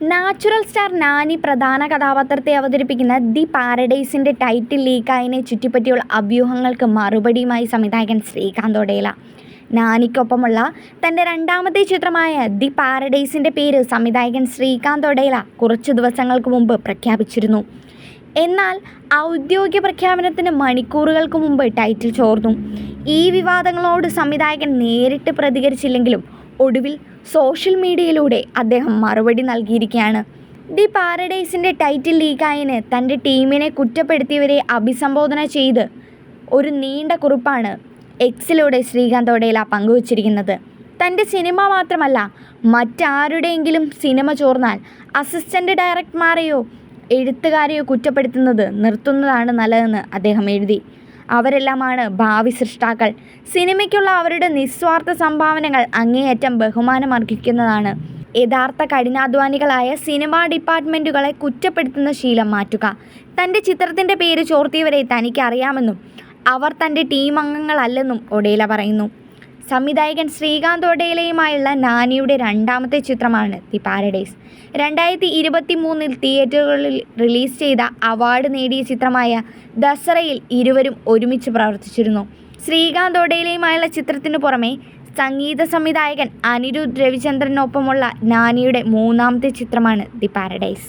Natural star Nani പ്രധാന കഥാപാത്രത്തെ അവതരിപ്പിക്കുന്ന ദി പാരഡൈസിന്റെ ടൈറ്റിൽ ലീക്കായതിനെ ചുറ്റിപ്പറ്റിയുള്ള അഭ്യൂഹങ്ങൾക്ക് മറുപടിയുമായി സംവിധായകൻ ശ്രീകാന്ത് ഒടേല നാനിക്കൊപ്പമുള്ള തന്റെ രണ്ടാമത്തെ ചിത്രമായ ദി പാരഡൈസിന്റെ പേര് സംവിധായകൻ ശ്രീകാന്ത് ഒടേല കുറച്ച് ദിവസങ്ങൾക്ക് മുമ്പ് പ്രഖ്യാപിച്ചിരുന്നു. എന്നാൽ ഔദ്യോഗിക പ്രഖ്യാപനത്തിന് മണിക്കൂറുകൾക്ക് മുമ്പ് ടൈറ്റിൽ ചോർന്നു. ഈ വിവാദങ്ങളോട് സംവിധായകൻ നേരിട്ട് പ്രതികരിച്ചില്ലെങ്കിലും ഒടുവിൽ സോഷ്യൽ മീഡിയയിലൂടെ അദ്ദേഹം മറുപടി നൽകിയിരിക്കുകയാണ്. ദി പാരഡൈസിന്റെ ടൈറ്റിൽ ലീഗായന് തന്റെ ടീമിനെ കുറ്റപ്പെടുത്തിയവരെ അഭിസംബോധന ചെയ്ത് ഒരു നീണ്ട കുറിപ്പാണ് എക്സിലൂടെ ശ്രീകാന്ത് ഒടേല പങ്കുവച്ചിരിക്കുന്നത്. തന്റെ സിനിമ മാത്രമല്ല മറ്റാരുടെയെങ്കിലും സിനിമ ചോർന്നാൽ അസിസ്റ്റന്റ് ഡയറക്ടർമാരെയോ എഴുത്തുകാരെയോ കുറ്റപ്പെടുത്തുന്നത് നിർത്തുന്നതാണ് നല്ലതെന്ന് അദ്ദേഹം എഴുതി. അവരെല്ലാമാണ് ഭാവി സൃഷ്ടാക്കൾ. സിനിമയ്ക്കുള്ള അവരുടെ നിസ്വാർത്ഥ സംഭാവനകൾ അങ്ങേയറ്റം ബഹുമാനമർഹിക്കുന്നതാണ്. യഥാർത്ഥ കഠിനാധ്വാനികളായ സിനിമാ ഡിപ്പാർട്ട്മെന്റുകളെ കുറ്റപ്പെടുത്തുന്ന ശീലം മാറ്റുക. തന്റെ ചിത്രത്തിന്റെ പേര് ചോർത്തിയവരെ തനിക്കറിയാമെന്നും അവർ തന്റെ ടീം അംഗങ്ങളല്ലെന്നും ഒഡേല പറയുന്നു. സംവിധായകൻ ശ്രീകാന്ത് ഒഡേലയുമായുള്ള നാനിയുടെ രണ്ടാമത്തെ ചിത്രമാണ് ദി പാരഡൈസ്. രണ്ടായിരത്തി ഇരുപത്തി മൂന്നിൽ തിയേറ്ററുകളിൽ റിലീസ് ചെയ്ത അവാർഡ് നേടിയ ചിത്രമായ ദസറയിൽ ഇരുവരും ഒരുമിച്ച് പ്രവർത്തിച്ചിരുന്നു. ശ്രീകാന്ത് ഒഡേലയുമായുള്ള ചിത്രത്തിനു പുറമെ സംഗീത സംവിധായകൻ അനിരുദ്ധ് രവിചന്ദ്രനൊപ്പമുള്ള നാനിയുടെ മൂന്നാമത്തെ ചിത്രമാണ് ദി പാരഡൈസ്.